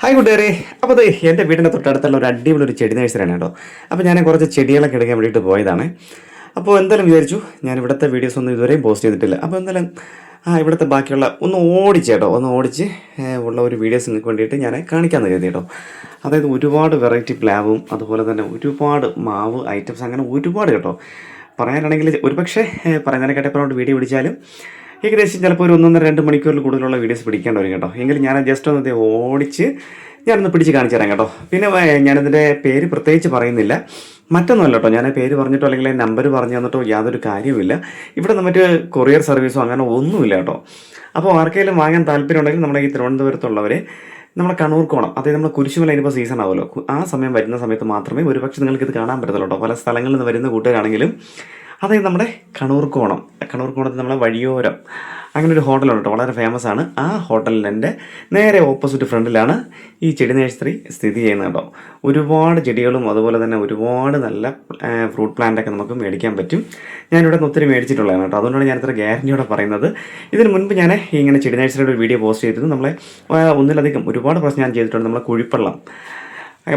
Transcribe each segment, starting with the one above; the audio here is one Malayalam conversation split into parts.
ഹായ് കൂട്ടുകാരെ. അപ്പോൾ അതെ എന്റെ വീടിന്റെ തൊട്ടടുത്തുള്ള ഒരു അടിപൊളി ഒരു ചെടി നഴ്സറിയാണ് കേട്ടോ. അപ്പോൾ ഞാൻ കുറച്ച് ചെടികളൊക്കെ എടുക്കാൻ വേണ്ടിയിട്ട് പോയതാണ്. അപ്പോൾ എന്തായാലും വിചാരിച്ചു ഞാൻ ഇവിടുത്തെ വീഡിയോസ് ഒന്നും ഇതുവരെയും പോസ്റ്റ് ചെയ്തിട്ടില്ല. അപ്പോൾ എന്തായാലും ആ ഇവിടുത്തെ ബാക്കിയുള്ള ഒന്ന് ഓടിച്ച് കേട്ടോ ഒന്ന് ഓടിച്ച് ഉള്ള ഒരു വീഡിയോസ് നിങ്ങൾക്ക് വേണ്ടിയിട്ട് ഞാൻ കാണിക്കാമെന്ന് കരുതി കേട്ടോ. അതായത് ഒരുപാട് വെറൈറ്റി പ്ലാവും അതുപോലെ തന്നെ ഒരുപാട് മാവ് ഐറ്റംസ് അങ്ങനെ ഒരുപാട് കേട്ടോ. പറയാനാണെങ്കിൽ ഒരുപക്ഷെ ഏ, കേട്ടപ്പോൾ വീഡിയോ പിടിച്ചാലും ഏകദേശം ചിലപ്പോൾ ഒരു ഒന്നൊന്നര രണ്ട് മണിക്കൂറിൽ കൂടുതലുള്ള വീഡിയോസ് പിടിക്കേണ്ടി വരും കേട്ടോ. എങ്കിലും ഞാൻ ജസ്റ്റ് ഒന്ന് ഓടിച്ച് ഞാനൊന്ന് പിടിച്ച് കാണിച്ചു തരാം കേട്ടോ. പിന്നെ ഞാനതിന്റെ പേര് പ്രത്യേകിച്ച് പറയുന്നില്ല. മറ്റൊന്നുമല്ല കേട്ടോ. ഞാൻ പേര് പറഞ്ഞിട്ടോ അല്ലെങ്കിൽ നമ്പർ പറഞ്ഞു തന്നിട്ടോ യാതൊരു കാര്യവുമില്ല. ഇവിടെ മറ്റ് കൊറിയർ സർവീസോ അങ്ങനെ ഒന്നുമില്ല കേട്ടോ. അപ്പോൾ ആർക്കെങ്കിലും വാങ്ങാൻ താല്പര്യം ഉണ്ടെങ്കിൽ നമ്മുടെ ഈ തിരുവനന്തപുരത്തുള്ളവരെ നമ്മുടെ കണ്ണൂർ കോണം അതായത് നമ്മുടെ കുരിശുമല ഇനിയിപ്പോൾ സീസൺ ആവുമല്ലോ. ആ സമയം വരുന്ന സമയത്ത് മാത്രമേ ഒരുപക്ഷെ നിങ്ങൾക്ക് ഇത് കാണാൻ പറ്റത്തുള്ളൂ കേട്ടോ. പല സ്ഥലങ്ങളിൽ നിന്ന് വരുന്ന കൂട്ടുകാരാണെങ്കിലും അതായത് നമ്മുടെ കണൂർ കോണം. കണൂർ കോണത്തിൽ നമ്മുടെ വഴിയോരം. അങ്ങനെ ഒരു ഹോട്ടലുണ്ട് കേട്ടോ വളരെ ഫേമസ് ആണ്. ആ ഹോട്ടലിന്റെ നേരെ ഓപ്പോസിറ്റ് ഫ്രണ്ടിലാണ് ഈ ചെടി നേഴ്സറി സ്ഥിതി ചെയ്യുന്നത് കേട്ടോ. ഒരുപാട് ചെടികളും അതുപോലെ തന്നെ ഒരുപാട് നല്ല ഫ്രൂട്ട് പ്ലാന്റ് ഒക്കെ നമുക്ക് മേടിക്കാൻ പറ്റും. ഞാനിവിടെ നിന്ന് ഒത്തിരി മേടിച്ചിട്ടുള്ളതാണ് കേട്ടോ. അതുകൊണ്ടാണ് ഞാൻ ഇത്ര ഗ്യാരന്റിയോടെ പറയുന്നത്. ഇതിന് മുൻപ് ഞാൻ ഇങ്ങനെ ചെടി നേഴ്സറിയുടെ ഒരു വീഡിയോ പോസ്റ്റ് ചെയ്തിരുന്നു. നമ്മളെ ഒന്നിലധികം ഒരുപാട് പ്രശ്നം ഞാൻ ചെയ്തിട്ടുണ്ട്. നമ്മളെ കുഴിപ്പള്ളം.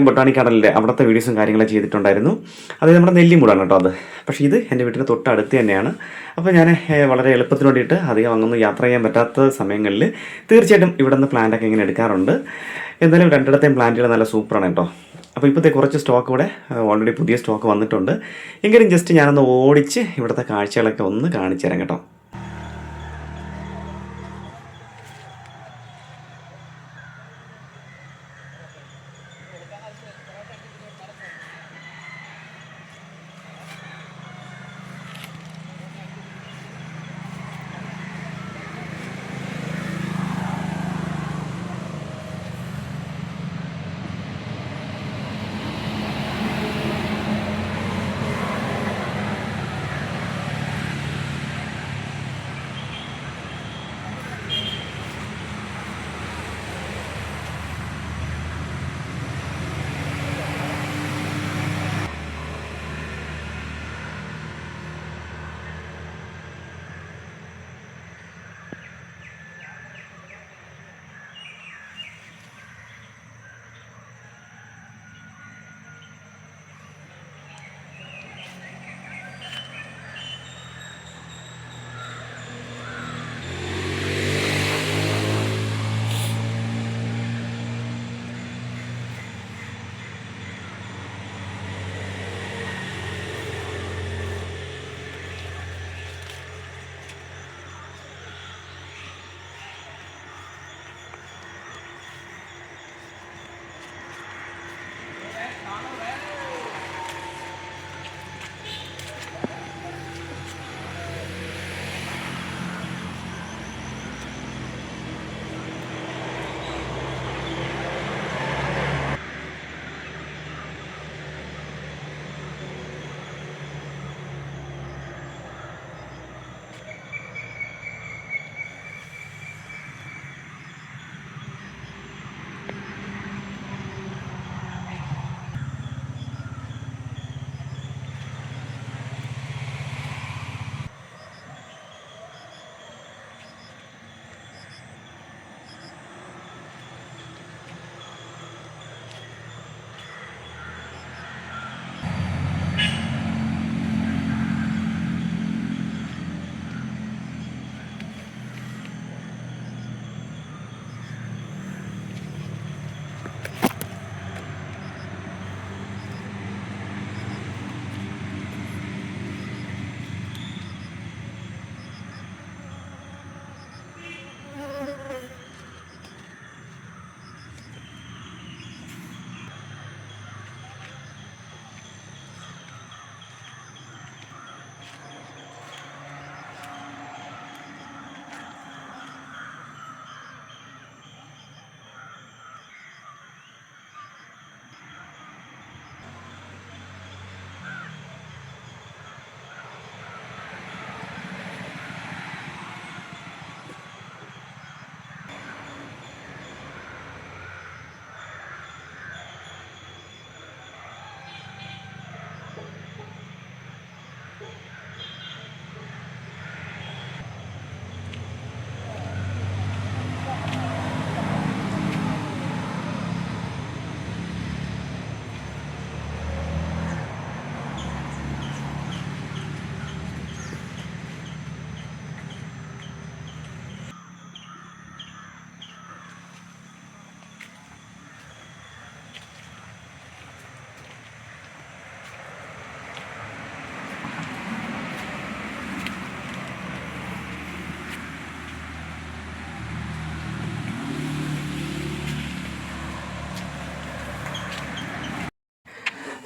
ബൊട്ടാണിക് കടലിന്റെ അവിടുത്തെ വീഡിയോസും കാര്യങ്ങളും ചെയ്തിട്ടുണ്ടായിരുന്നു. അത് നമ്മുടെ നെല്ലിമൂടാണ് കേട്ടോ അത്. പക്ഷേ ഇത് എന്റെ വീട്ടിന്റെ തൊട്ടടുത്ത് തന്നെയാണ്. അപ്പോൾ ഞാൻ വളരെ എളുപ്പത്തിന് വേണ്ടിയിട്ട് അധികം അങ്ങൊന്നും യാത്ര ചെയ്യാൻ പറ്റാത്ത സമയങ്ങളിൽ തീർച്ചയായിട്ടും ഇവിടെ നിന്ന് പ്ലാന്റൊക്കെ ഇങ്ങനെ എടുക്കാറുണ്ട്. എന്തായാലും രണ്ടിടത്തെയും പ്ലാന്റുകൾ നല്ല സൂപ്പറാണ് കേട്ടോ. അപ്പോൾ ഇപ്പോഴത്തെ കുറച്ച് സ്റ്റോക്ക് ഇവിടെ ഓൾറെഡി പുതിയ സ്റ്റോക്ക് വന്നിട്ടുണ്ട്. എങ്കിലും ജസ്റ്റ് ഞാനൊന്ന് ഓടിച്ച് ഇവിടുത്തെ കാഴ്ചകളൊക്കെ ഒന്ന് കാണിച്ചു തരാം കേട്ടോ.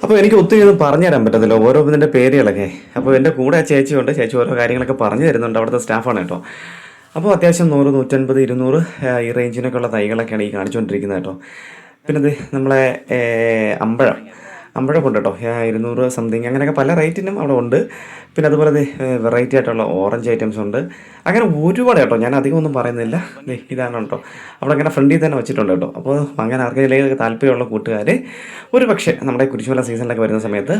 അപ്പോൾ എനിക്ക് ഒത്തിരി ഒന്നും പറഞ്ഞു തരാൻ പറ്റത്തില്ല. ഓരോ ഇതിന്റെ പേരുകളൊക്കെ. അപ്പോൾ എന്റെ കൂടെ ചേച്ചിയുണ്ട്. ചേച്ചി ഓരോ കാര്യങ്ങളൊക്കെ പറഞ്ഞു തരുന്നുണ്ട്. അവിടുത്തെ സ്റ്റാഫാണ് കേട്ടോ. അപ്പോൾ അത്യാവശ്യം നൂറ് നൂറ്റൻപത് ഇരുന്നൂറ് ഈ റേഞ്ചിനൊക്കെ ഉള്ള തൈകളൊക്കെയാണ് ഈ കാണിച്ചുകൊണ്ടിരിക്കുന്നത് കേട്ടോ. പിന്നെ നമ്മളെ അമ്പഴം. അമ്പഴം ഉണ്ട് കേട്ടോ ഇരുന്നൂറ് സംതിങ് അങ്ങനെയൊക്കെ പല റേറ്റിനും അവിടെ ഉണ്ട്. പിന്നെ അതുപോലെ വെറൈറ്റി ആയിട്ടുള്ള ഓറഞ്ച് ഐറ്റംസ് ഉണ്ട്. അങ്ങനെ ഒരുപാട് കേട്ടോ ഞാൻ അധികം ഒന്നും പറയുന്നില്ല. ഇതാണ് കേട്ടോ. അവിടെ അങ്ങനെ ഫ്രണ്ടിൽ തന്നെ വെച്ചിട്ടുണ്ട് കേട്ടോ. അപ്പോൾ അങ്ങനെ ആർക്കെങ്കിലും താല്പര്യമുള്ള കൂട്ടുകാർ ഒരു പക്ഷേ നമ്മുടെ കുരിശുമല സീസണിലൊക്കെ വരുന്ന സമയത്ത്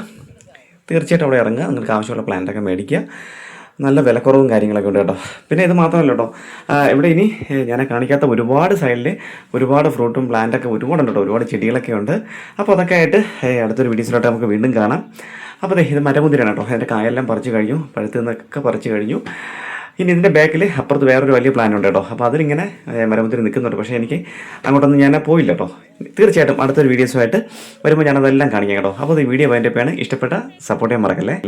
തീർച്ചയായിട്ടും അവിടെ ഇറങ്ങുക. നിങ്ങൾക്ക് ആവശ്യമുള്ള പ്ലാന്റൊക്കെ മേടിക്കുക. നല്ല വിലക്കുറവും കാര്യങ്ങളൊക്കെ ഉണ്ട് കേട്ടോ. പിന്നെ ഇത് മാത്രമല്ല കേട്ടോ ഇവിടെ ഇനി ഞാൻ കാണിക്കാത്ത ഒരുപാട് സൈഡിൽ ഒരുപാട് ഫ്രൂട്ടും പ്ലാന്റൊക്കെ ഒരുപാടുണ്ട് കേട്ടോ. ഒരുപാട് ചെടികളൊക്കെ ഉണ്ട്. അപ്പോൾ അതൊക്കെ ആയിട്ട് അടുത്തൊരു വീഡിയോസിലോട്ട് നമുക്ക് വീണ്ടും കാണാം. അപ്പോൾ ദേ ഇത് മരമുന്തിരിയാണ് കേട്ടോ. അതിന്റെ കായെല്ലാം പറിച്ചു കഴിഞ്ഞു പഴുത്തു നിന്നൊക്കെ പറിച്ചു കഴിഞ്ഞു. ഇനി ഇതിന്റെ ബാക്കിൽ അപ്പുറത്ത് വേറൊരു വലിയ പ്ലാൻ ഉണ്ട് കേട്ടോ. അപ്പോൾ അതിലിങ്ങനെ മരമുന്തിരി നിൽക്കുന്നുണ്ട്. പക്ഷേ എനിക്ക് അങ്ങോട്ടൊന്നും ഞാൻ പോയില്ല കേട്ടോ. തീർച്ചയായിട്ടും അടുത്തൊരു വീഡിയോസുമായിട്ട് വരുമ്പോൾ ഞാനതെല്ലാം കാണിക്കാം കേട്ടോ. അപ്പോൾ ഈ വീഡിയോ അതിന്റെ പേണ് ഇഷ്ടപ്പെട്ട സപ്പോർട്ട് ചെയ്യാൻ മറക്കല്ലേ?